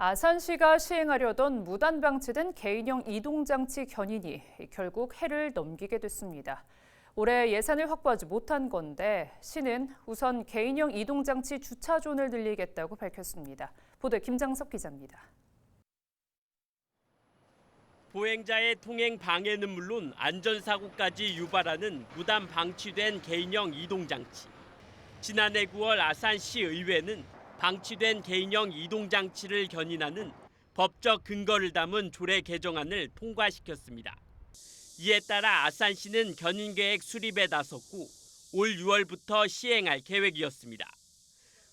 아산시가 시행하려던 무단 방치된 개인형 이동장치 견인이 결국 해를 넘기게 됐습니다. 올해 예산을 확보하지 못한 건데 시는 우선 개인형 이동장치 주차존을 늘리겠다고 밝혔습니다. 보도 김장석 기자입니다. 보행자의 통행 방해는 물론 안전사고까지 유발하는 무단 방치된 개인형 이동장치. 지난해 9월 아산시 의회는 방치된 개인형 이동 장치를 견인하는 법적 근거를 담은 조례 개정안을 통과시켰습니다. 이에 따라 아산시는 견인 계획 수립에 나섰고 올 6월부터 시행할 계획이었습니다.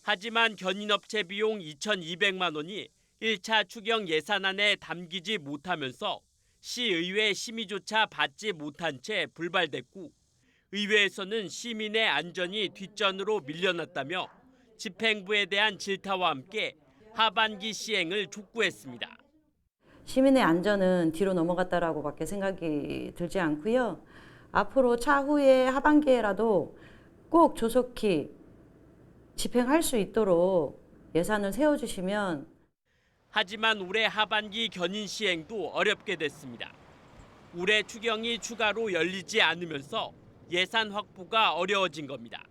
하지만 견인업체 비용 2,200만 원이 1차 추경 예산안에 담기지 못하면서 시의회 심의조차 받지 못한 채 불발됐고 의회에서는 시민의 안전이 뒷전으로 밀려났다며 집행부에 대한 질타와 함께 하반기 시행을 촉구했습니다. 시민의 안전은 뒤로 넘어갔다라고밖에 생각이 들지 않고요. 앞으로 차후에 하반기에라도 꼭 조속히 집행할 수 있도록 예산을 세워주시면 하지만 올해 하반기 견인 시행도 어렵게 됐습니다. 올해 추경이 추가로 열리지 않으면서 예산 확보가 어려워진 겁니다.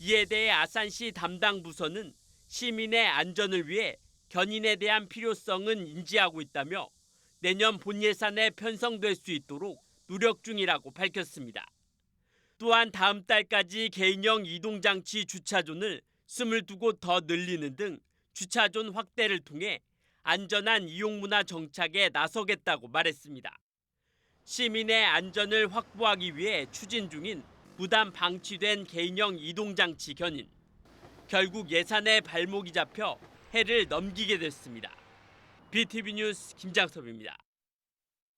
이에 대해 아산시 담당 부서는 시민의 안전을 위해 견인에 대한 필요성은 인지하고 있다며 내년 본 예산에 편성될 수 있도록 노력 중이라고 밝혔습니다. 또한 다음 달까지 개인형 이동장치 주차존을 22곳 더 늘리는 등 주차존 확대를 통해 안전한 이용 문화 정착에 나서겠다고 말했습니다. 시민의 안전을 확보하기 위해 추진 중인 무단 방치된 개인형 이동장치 견인. 결국 예산에 발목이 잡혀 해를 넘기게 됐습니다. BTV 뉴스 김장섭입니다.